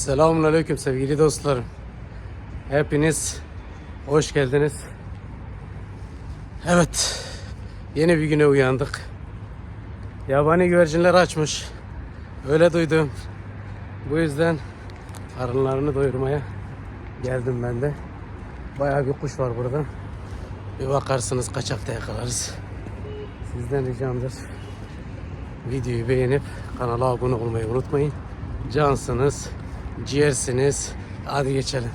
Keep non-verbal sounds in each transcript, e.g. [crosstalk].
Selamun Aleyküm sevgili dostlarım. Hepiniz hoş geldiniz. Evet, yeni bir güne uyandık. Yabani güvercinler açmış. Öyle duydum. Bu yüzden karınlarını doyurmaya geldim ben de. Bayağı bir kuş var burada. Bir bakarsınız kaçakta yakalarız. Sizden ricamdır. Videoyu beğenip kanala abone olmayı unutmayın. Cansınız, ciğersiniz. Hadi geçelim.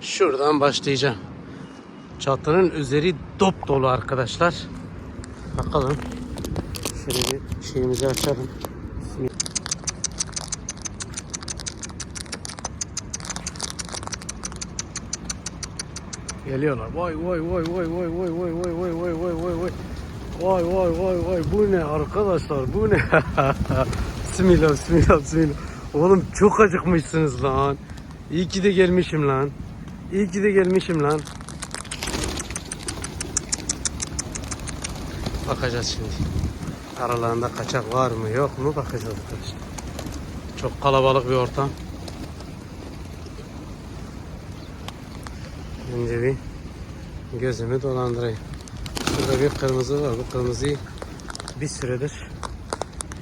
Şuradan başlayacağım. Çatının üzeri dop dolu arkadaşlar. Bakalım. Şöyle bir şeyimizi açalım. Geliyorlar. Vay vay vay vay vay vay vay vay vay vay vay vay vay. Vay vay vay vay bu ne arkadaşlar bu ne? bismillah bismillah bismillah. Oğlum çok acıkmışsınız lan. İyi ki de gelmişim lan. İyi ki de gelmişim lan. Bakacağız şimdi. Aralarında kaçak var mı yok mu bakacağız arkadaşlar. Çok kalabalık bir ortam. Önce bir gözümü dolandırayım. Burada bir kırmızı var. Bu kırmızıyı bir süredir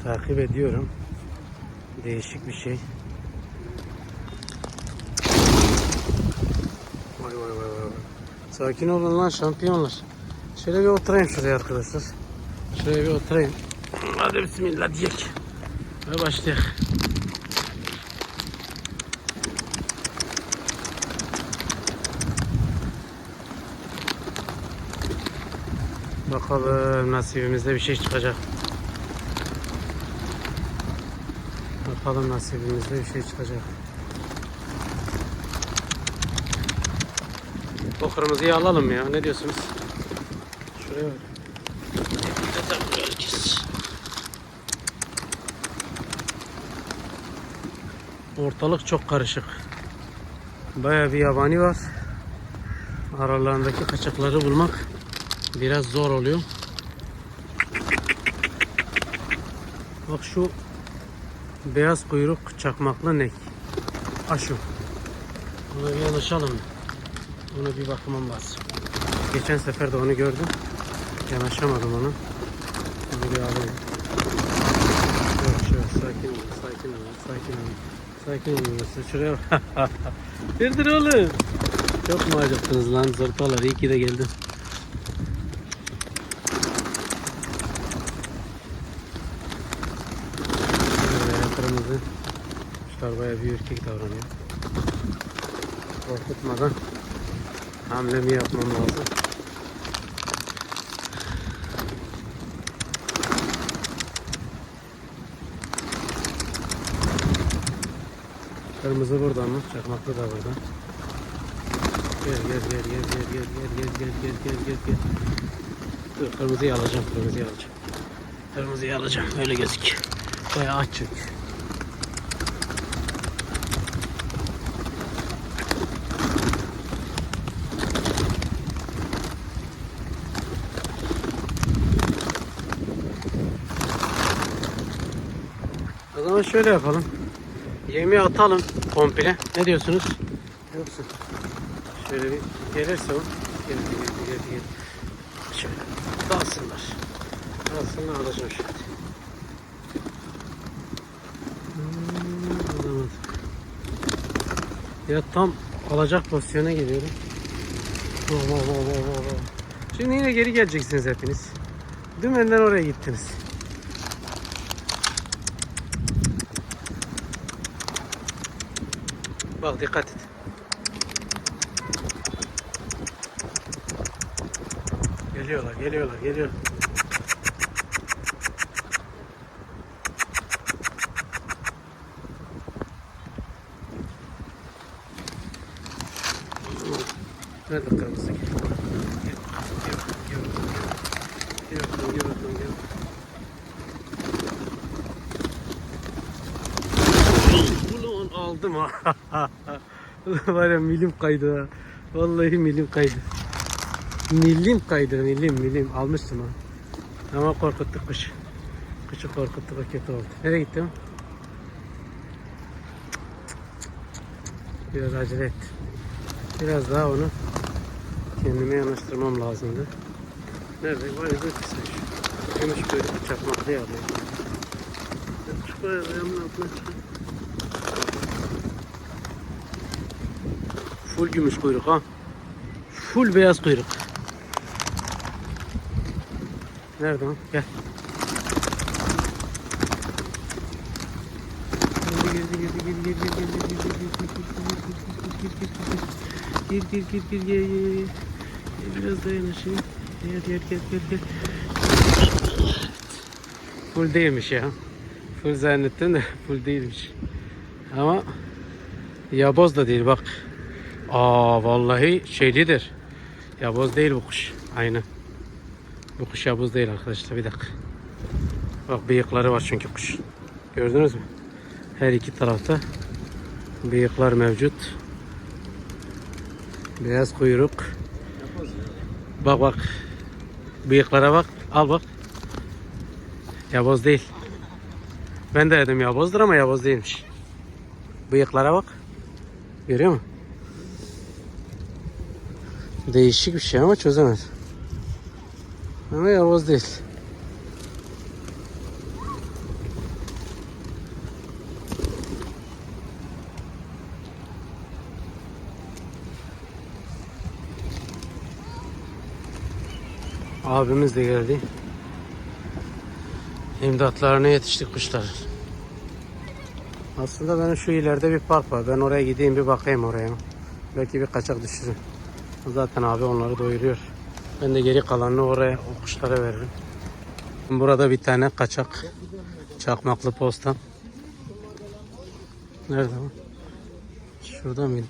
takip ediyorum. Değişik bir şey. Vay vay vay vay. Sakin olun lan şampiyonlar. Şöyle bir oturayım şuraya arkadaşlar. Şuraya bir oturayım. Hadi bismillah diyek. Ve başlayalım. Bakalım nasibimizde bir şey çıkacak. Bakalım nasibimizde bir şey çıkacak. O kırmızıyı alalım ya. Ne diyorsunuz? Şuraya bak. Ortalık çok karışık. Baya bir yabani var. Aralarındaki kaçakları bulmak biraz zor oluyor. Bak şu beyaz kuyruk çakmaklı ne? Aşu. Ona bir alışalım. Ona bir bakmam lazım. Geçen sefer de onu gördüm. Yanaşamadım ona. Onu bir alayım. Şöyle şöyle sakin ol, sakin ol, sakin ol. Sakin olun bak. [laughs] Nedir oğlum? Çok mu acıktınız lan zırpalar? İyi ki de geldin. Şöyle kırmızı. Kuşlar bayağı bir ürkek davranıyor. Korkutmadan hamlemi yapmam lazım. Kırmızı burada mı? Çakmaklı da burada. Gel gel gel gel gel gel gel gel gel gel gel gel gel. Kırmızıyı alacağım kırmızıyı alacağım. Kırmızıyı alacağım öyle gözük. Bayağı aç çünkü. O zaman şöyle yapalım. Yemi atalım komple. Ne diyorsunuz? Yoksa şöyle bir gelirse o. Gel gel gel gel. Şöyle dalsınlar. Dalsınlar alacağım şimdi. Hmm. Ya tam alacak pozisyona geliyorum. Oh, oh, oh, oh, oh. Şimdi yine geri geleceksiniz hepiniz. Dümenden oraya gittiniz. Bak dikkat et. Geliyorlar, geliyorlar, geliyor. Nerede kırmızı? Gel. Gel. Gel. Gel. Gel. Gel bakalım, gel bakalım, gel. Ulan aldım. [laughs] Var ya milim kaydı. Vallahi milim kaydı. Milim kaydı milim milim. Almıştım ha. Ama korkuttuk kuşu. Kuşu korkuttuk kötü oldu. Nereye gitti o? Biraz acele ettim. Biraz daha onu kendime yanaştırmam lazımdı. Nerede? Var ya şu. Gümüş böyle bir çakmaklı alayım. Çık oraya ayağımın altına çık. Full gümüş kuyruk ha. Full beyaz kuyruk. Nerede ha? Gel. Gir gir gir gir gir gir. Biraz dayanışın. Gel gel gel gel gel. Full değilmiş ya. Full zannettim de full değilmiş. Ama yaboz da değil bak aa vallahi şeylidir yaboz değil bu kuş aynen bu kuş yaboz değil arkadaşlar bir dakika bak bıyıkları var çünkü kuş gördünüz mü her iki tarafta bıyıklar mevcut. Beyaz kuyruk. Bak bak. Bıyıklara bak. Al bak. Yaboz değil. Ben de dedim yabozdur ama yaboz değilmiş. Bıyıklara bak. Görüyor musun? Değişik bir şey ama çözemedim. Ama yavoz değil. Abimiz de geldi. İmdatlarına yetiştik kuşlar. Aslında benim şu ileride bir park var. Ben oraya gideyim bir bakayım oraya. Belki bir kaçak düşürürüm. Zaten abi onları doyuruyor. Ben de geri kalanını oraya o kuşlara veririm. Burada bir tane kaçak çakmaklı posta. Nerede o? Şurada mıydı?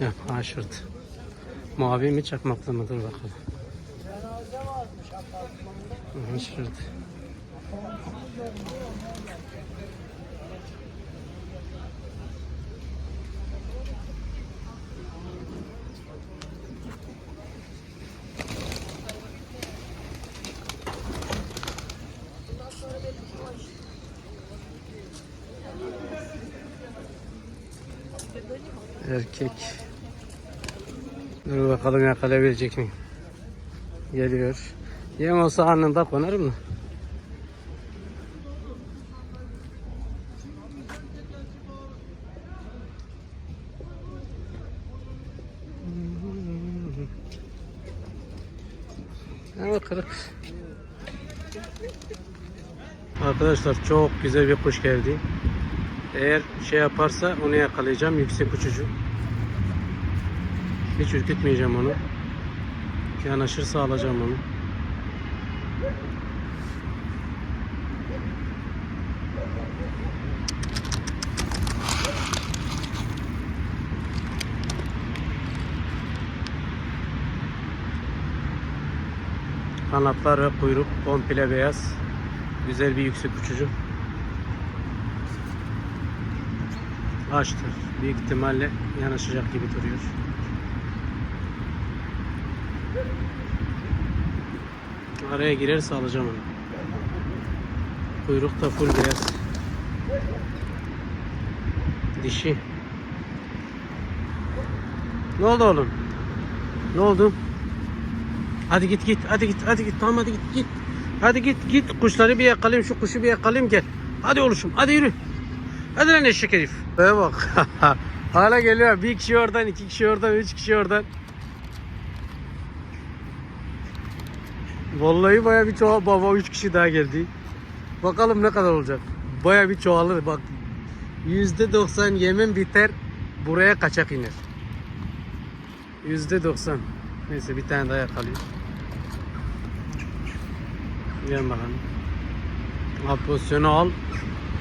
Yok, ha şurada. Mavi mi çakmaklı mı? Dur bakalım. Aha, şurada. Erkek. Dur bakalım yakalayabilecek miyim? Geliyor. Yem olsa anında konarım mı? Ama kırık. Arkadaşlar çok güzel bir kuş geldi. Eğer şey yaparsa onu yakalayacağım. Yüksek uçucu. Hiç ürkütmeyeceğim onu. Yanaşırsa alacağım onu. Kanatlar ve kuyruk komple beyaz. Güzel bir yüksek uçucu. Açtır. Büyük ihtimalle yanaşacak gibi duruyor. Araya girerse alacağım onu. Kuyruk da full beyaz. Dişi. Ne oldu oğlum? Ne oldu? Hadi git git hadi git hadi git tamam hadi git git. Hadi git git kuşları bir yakalayayım şu kuşu bir yakalayayım gel. Hadi oluşum hadi yürü. Hadi lan eşek herif. Baya bak. [laughs] Hala geliyor. Bir kişi oradan, iki kişi oradan, üç kişi oradan. Vallahi baya bir çoğal baba üç kişi daha geldi. Bakalım ne kadar olacak. Baya bir çoğalır bak. Yüzde doksan yemin biter. Buraya kaçak iner. Yüzde doksan. Neyse bir tane daha yakalayayım. Gel bakalım. Al pozisyonu al.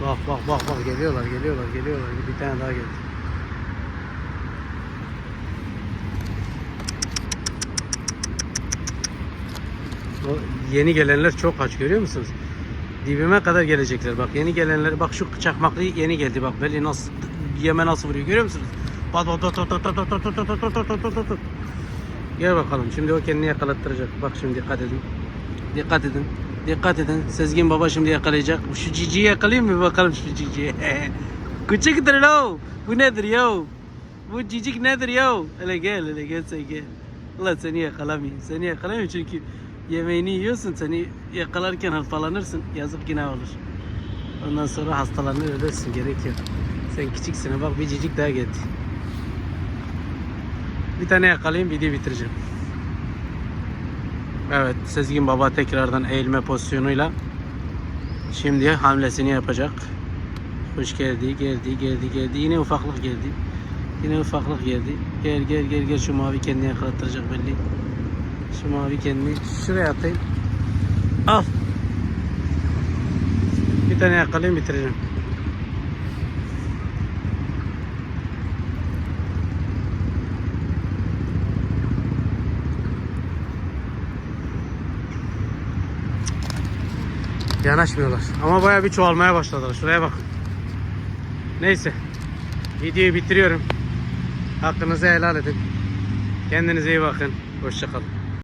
Bak bak bak bak geliyorlar geliyorlar geliyorlar. Bir tane daha geldi. Bu yeni gelenler çok aç görüyor musunuz? Dibime kadar gelecekler bak. Yeni gelenler bak şu çakmaklı yeni geldi bak. Belli nasıl yeme nasıl vuruyor görüyor musunuz? Gel bakalım şimdi o kendini yakalattıracak. Bak şimdi dikkat edin. Dikkat edin. Dikkat edin. Sezgin baba şimdi yakalayacak. Şu ciciyi yakalayayım mı bakalım şu ciciyi. Küçüktür lo. Bu nedir yo? Bu cicik nedir yo? Hele gel hele gel sen gel. Allah seni yakalamayayım. Seni yakalamayayım çünkü yemeğini yiyorsun. Seni yakalarken hastalanırsın. Yazık günah olur. Ondan sonra hastalanır ölürsün. Gerek yok. Sen küçüksün. Bak bir cicik daha geldi. Bir tane yakalayayım video bitireceğim. Evet Sezgin Baba tekrardan eğilme pozisyonuyla şimdi hamlesini yapacak. Hoş geldi, geldi, geldi, geldi. Yine ufaklık geldi. Yine ufaklık geldi. Gel, gel, gel, gel. Şu mavi kendini yakalattıracak belli. Şu mavi kendini şuraya atayım. Al. Bir tane yakalayayım bitireceğim. Yanaşmıyorlar. Ama bayağı bir çoğalmaya başladılar. Şuraya bakın. Neyse. Videoyu bitiriyorum. Hakkınızı helal edin. Kendinize iyi bakın. Hoşçakalın.